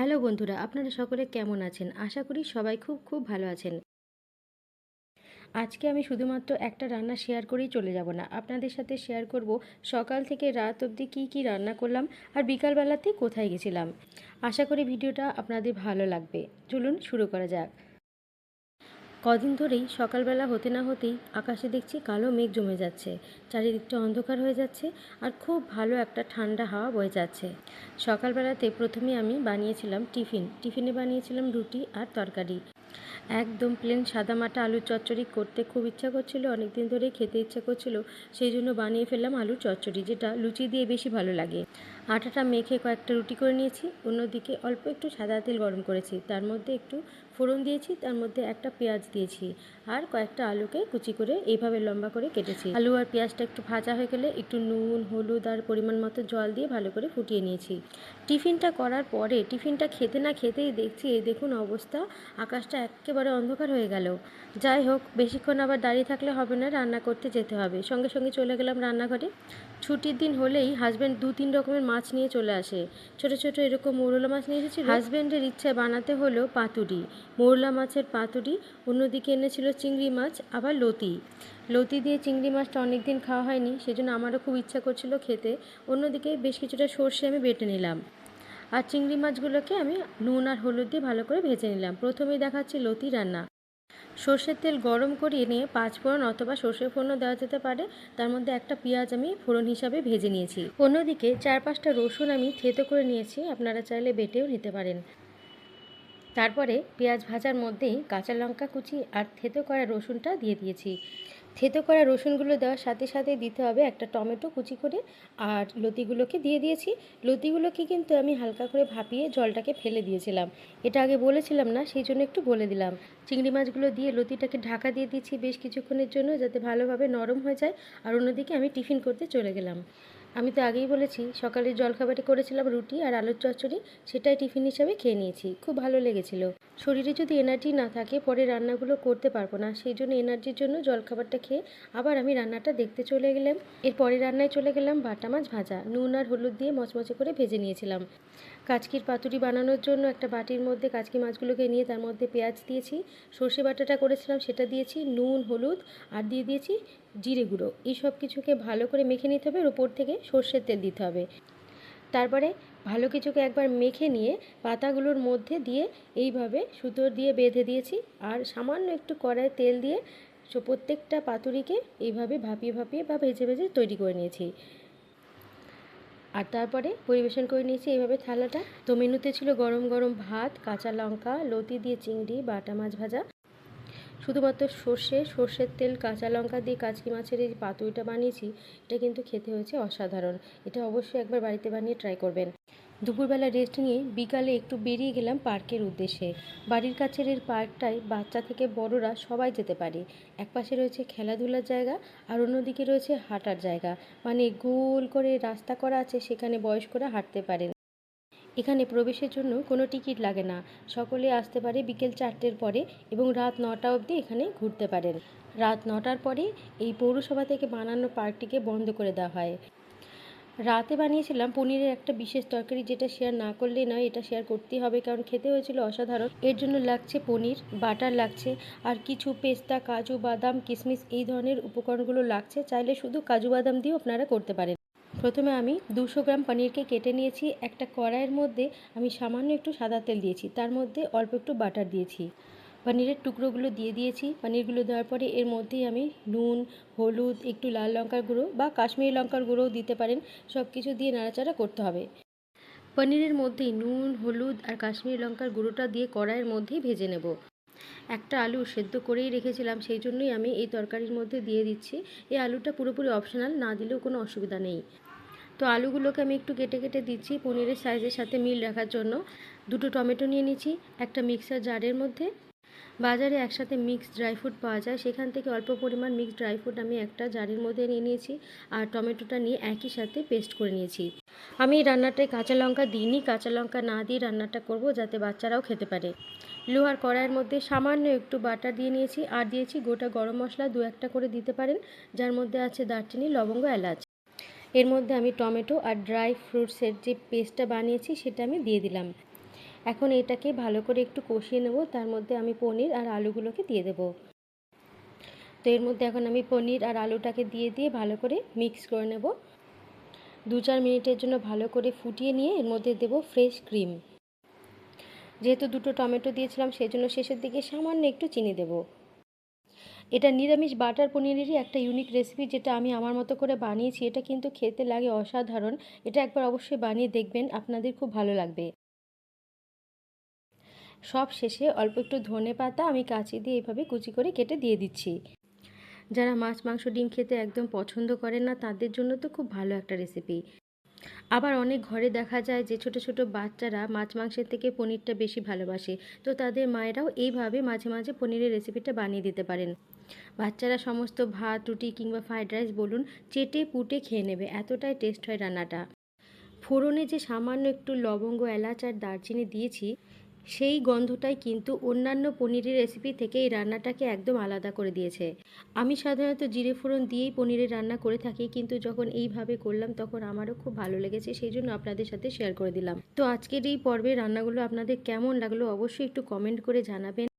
Hello বন্ধুরা, আপনারা সকলে কেমন আছেন? আশা করি সবাই খুব খুব ভালো আছেন। আজকে আমি শুধুমাত্র একটা রান্না শেয়ার করেই চলে যাব না, আপনাদের সাথে শেয়ার করব সকাল থেকে রাত অবধি কী কী রান্না করলাম আর বিকালবেলাতে কোথায় গেছিলাম। আশা করি ভিডিওটা আপনাদের ভালো লাগবে। চলুন শুরু করা যাক। কদিন ধরেই সকালবেলা হতে না হতেই আকাশে দেখছি কালো মেঘ জমে যাচ্ছে। চারিদিকটা অন্ধকার হয়ে যাচ্ছে আর খুব ভালো একটা ঠান্ডা হাওয়া বয়ে যাচ্ছে। সকালবেলাতে প্রথমে আমি বানিয়েছিলাম টিফিন। টিফিনে বানিয়েছিলাম রুটি আর তরকারি। একদম প্লেন সাদামাটা আলুর চচ্চড়ি করতে খুব ইচ্ছা করছিল অনেক দিন ধরেই খেতে ইচ্ছা করছিল, সেই জন্য বানিয়ে ফেললাম আলুর চচ্চড়ি, যেটা লুচি দিয়ে বেশি ভালো লাগে। আটাটা মেখে কয়েকটা রুটি করে নিয়েছি, অন্যদিকে অল্প একটু সাদা তেল গরম করেছি। তার মধ্যে একটু ফোড়ন দিয়েছি, তার মধ্যে একটা পেঁয়াজ দিয়েছি আর কয়েকটা আলুকে কুচি করে এইভাবে লম্বা করে কেটেছি। আলু আর পেঁয়াজটা একটু ভাজা হয়ে গেলে একটু নুন, হলুদ আর পরিমাণ মতো জল দিয়ে ভালো করে ফুটিয়ে নিয়েছি। টিফিনটা করার পরে, টিফিনটা খেতে না খেতেই দেখছি এই দেখুন অবস্থা, আকাশটা একেবারে অন্ধকার হয়ে গেল। যাই হোক, বেশিক্ষণ আবার দাঁড়িয়ে থাকলে হবে না, রান্না করতে যেতে হবে। সঙ্গে সঙ্গে চলে গেলাম রান্নাঘরে। ছুটির দিন হলেই হাজব্যান্ড দু তিন রকমের মাছ নিয়ে চলে আসে। ছোট ছোট এরকম মৌরলা মাছ নিয়ে এসেছিল। হাজব্যান্ডের ইচ্ছায় বানাতে হলো পাতুরি। মৌরলা মাছের পাতুরি, অন্যদিকে এনেছিল চিংড়ি মাছ, আবার লতি। লতি দিয়ে চিংড়ি মাছটা অনেক দিন খাওয়া হয়নি, সেজন্য আমারও খুব ইচ্ছা করছিল খেতে। অন্যদিকে বেশ কিছুটা সর্ষে আমি বেটে নিলাম। আর চিংড়ি মাছগুলোকে আমি নুন আর হলুদ দিয়ে ভালো করে ভেজে নিলাম। প্রথমেই দেখাচ্ছি লতি রান্না। সর্ষের তেল গরম করিয়ে নিয়ে পাঁচ ফোড়ন অথবা সর্ষে ফোড়নও দেওয়া যেতে পারে। তার মধ্যে একটা পেঁয়াজ আমি ফোড়ন হিসাবে ভেজে নিয়েছি। অন্যদিকে চার পাঁচটা রসুন আমি থেতো করে নিয়েছি, আপনারা চাইলে বেটেও নিতে পারেন। তারপরে পেঁয়াজ ভাজার মধ্যেই কাঁচা লঙ্কা কুচি আর থেতো করা রসুনটা দিয়ে দিয়েছি। থেতো করা রসুনগুলো দেওয়ার সাথে সাথে দিতে হবে একটা টমেটো কুচি করে, আর লতিগুলোকে দিয়ে দিয়েছি। লতিগুলোকে কিন্তু আমি হালকা করে ভাপিয়ে জলটাকে ফেলে দিয়েছিলাম। এটা আগে বলেছিলাম না, সেই জন্য একটু বলে দিলাম। চিংড়ি মাছগুলো দিয়ে লতিটাকে ঢাকা দিয়ে দিচ্ছি বেশ কিছুক্ষণের জন্য, যাতে ভালোভাবে নরম হয়ে যায়। আর অন্যদিকে আমি টিফিন করতে চলে গেলাম। আমি তো আগেই বলেছি, সকালের জলখাবারে করেছিলাম রুটি আর আলুর চচ্চড়ি, সেটাই টিফিন হিসাবে খেয়ে নিয়েছি। খুব ভালো লেগেছিল। শরীরে যদি এনার্জি না থাকে, পরে রান্নাগুলো করতে পারব না, সেই জন্য এনার্জির জন্য জলখাবারটা খেয়ে আবার আমি রান্নাটা দেখতে চলে গেলাম। এরপরে রান্নায় চলে গেলাম বাটা মাছ ভাজা। নুন আর হলুদ দিয়ে মচমচে করে ভেজে নিয়েছিলাম। কাচকির পাতুরি বানানোর জন্য একটা বাটির মধ্যে কাচকি মাছগুলোকে নিয়ে তার মধ্যে পেঁয়াজ দিয়েছি, সর্ষে বাটাটা করেছিলাম, সেটা দিয়েছি, নুন, হলুদ আর দিয়ে দিয়েছি জিরে গুঁড়ো। এই সব কিছুকে ভালো করে মেখে নিতে হবে ওপর থেকে সর্ষের তেল দিতে হবে। তারপরে ভালো কিছুকে একবার মেখে নিয়ে পাতাগুলোর মধ্যে দিয়ে এইভাবে সুতো দিয়ে বেঁধে দিয়েছি আর সামান্য একটু কড়ায় তেল দিয়ে সো প্রত্যেকটা পাতুরিকে এইভাবে ভাপিয়ে ভাপিয়ে বা ভেজে ভেজে তৈরি করে নিয়েছি। আর তারপরে পরিবেশন করে নিয়েছি এইভাবে থালাটা। তো মেনুতে ছিল গরম গরম ভাত, কাঁচা লঙ্কা, লতি দিয়ে চিংড়ি, বাটা মাছ ভাজা। শুধুমাত্র সর্ষে, সর্ষের তেল, কাঁচা লঙ্কা দিয়ে কাচকি মাছের এই পাতুরিটা বানিয়েছি, এটা কিন্তু খেতে হয়েছে অসাধারণ। এটা অবশ্যই একবার বাড়িতে বানিয়ে ট্রাই করবেন। দুপুরবেলা রেস্ট নিয়ে বিকালে একটু বেরিয়ে গেলাম পার্কের উদ্দেশ্যে। বাড়ির কাছের এর পার্কটায় বাচ্চা থেকে বড়রা সবাই যেতে পারে। একপাশে রয়েছে খেলাধুলার জায়গা আর অন্যদিকে রয়েছে হাঁটার জায়গা। মানে গোল করে রাস্তা করা আছে, সেখানে বয়স্করা হাঁটতে পারেন। এখানে প্রবেশের জন্য কোনো টিকিট লাগে না। সকলে আসতে পারে বিকেল চারটের পরে এবং রাত নটা অবধি এখানে ঘুরতে পারেন। রাত নটার পরে এই পৌরসভা থেকে বানানো পার্কটিকে বন্ধ করে দেওয়া হয়। রাতে বানিয়েছিলাম পনিরের একটা বিশেষ তরকারি যেটা শেয়ার না করলেই নয়, এটা শেয়ার করতেই হবে কারণ খেতে হয়েছিল অসাধারণ। এর জন্য লাগছে পনির, বাটার লাগছে, আর কিছু পেস্তা, কাজু বাদাম কিশমিশ এই ধরনের উপকরণগুলো লাগছে। চাইলে শুধু কাজু বাদাম দিয়েও আপনারা করতে পারেন। প্রথমে আমি দুশো গ্রাম পনিরকে কেটে নিয়েছি, একটা কড়াইয়ের মধ্যে আমি সামান্য একটু সাদা তেল দিয়েছি, তার মধ্যে অল্প একটু বাটার দিয়েছি। পনিরের টুকরোগুলো দিয়ে দিয়েছি, পনিরগুলো দেওয়ার পরে এর মধ্যেই আমি নুন, হলুদ, একটু লাল লঙ্কার গুঁড়ো বা কাশ্মীরি লঙ্কার গুঁড়োও দিতে পারেন সব কিছু দিয়ে নাড়াচাড়া করতে হবে। পনিরের মধ্যেই নুন, হলুদ আর কাশ্মীরি লঙ্কার গুঁড়োটা দিয়ে কড়াইয়ের মধ্যেই ভেজে নেব। একটা আলু সেদ্ধ করেই রেখেছিলাম, সেই জন্যই আমি এই তরকারির মধ্যে দিয়ে দিচ্ছি। এই আলুটা পুরোপুরি অপশনাল, না দিলেও কোনো অসুবিধা নেই। তো আলুগুলোকে আমি একটু কেটে কেটে দিচ্ছি পনিরের সাইজের সাথে মিল রাখার জন্য। দুটো টমেটো নিয়ে নিচ্ছি, একটা মিক্সার জারের মধ্যে। বাজারে একসাথে মিক্সড ড্রাই ফ্রুট পাওয়া যায়। সেখান থেকে অল্প পরিমাণ মিক্সড ড্রাই ফ্রুট আমি একটা জারের মধ্যে নিয়ে নিয়েছি আর টমেটোটা নিয়ে একই সাথে পেস্ট করে নিয়েছি। আমি রান্নাটায় কাঁচা লঙ্কা দিইনি, কাঁচা লঙ্কা না দিয়ে রান্নাটা করব যাতে বাচ্চারাও খেতে পারে। লোহার কড়াইয়ের মধ্যে সামান্য একটু বাটার দিয়ে নিয়েছি আর দিয়েছি গোটা গরম মশলা দু একটা করে দিতে পারেন, যার মধ্যে আছে দারচিনি, লবঙ্গ, এলাচ। এর মধ্যে আমি টমেটো আর ড্রাই ফ্রুটসের যে পেস্টটা বানিয়েছি সেটা আমি দিয়ে দিলাম। এখন এটাকে ভালো করে একটু কষিয়ে নেব, তার মধ্যে আমি পনির আর আলুগুলোকে দিয়ে দেবো। তো এর মধ্যে এখন আমি পনির আর আলুটাকে দিয়ে দিয়ে ভালো করে মিক্স করে নেব। দু চার মিনিটের জন্য ভালো করে ফুটিয়ে নিয়ে এর মধ্যে দেব ফ্রেশ ক্রিম। যেহেতু দুটো টমেটো দিয়েছিলাম সেই জন্য শেষের দিকে সামান্য একটু চিনি দেব। এটা নিরামিষ বাটার পনিরেরই একটা ইউনিক রেসিপি যেটা আমি আমার মতো করে বানিয়েছি। এটা কিন্তু খেতে লাগে অসাধারণ। এটা একবার অবশ্যই বানিয়ে দেখবেন, আপনাদের খুব ভালো লাগবে। সব শেষে অল্প একটু ধনে পাতা আমি কাঁচি দিয়ে এভাবে কুচি করে কেটে দিয়ে দিচ্ছি। যারা মাছ, মাংস, ডিম খেতে একদম পছন্দ করেন না, তাদের জন্য তো খুব ভালো একটা রেসিপি আবার অনেক ঘরে দেখা যায় যে ছোট ছোট বাচ্চারা মাছ, মাংসের থেকে পনিরটা বেশি ভালোবাসে। তো তাদের মায়েরাও এইভাবে মাঝে মাঝে পনিরের রেসিপিটা বানিয়ে দিতে পারেন। বাচ্চারা সমস্ত ভাত, রুটি কিংবা ফ্রাইড রাইস বলুন, চেটে পুটে খেয়ে নেবে। এতটাই টেস্ট হয় রান্নাটা। ফোড়নে যে সামান্য একটু লবঙ্গ, এলাচ আর দারচিনি দিয়েছি, সেই গন্ধটাই কিন্তু অন্যান্য পনিরের রেসিপি থেকে এই রান্নাটাকে একদম আলাদা করে দিয়েছে। আমি সাধারণত জিরে ফোড়ন দিয়েই পনিরের রান্না করে থাকি, কিন্তু যখন এইভাবে করলাম তখন আমারও খুব ভালো লেগেছে, সেই জন্য আপনাদের সাথে শেয়ার করে দিলাম। তো আজকের এই পর্বে রান্নাগুলো আপনাদের কেমন লাগল অবশ্যই একটু কমেন্ট করে জানাবেন।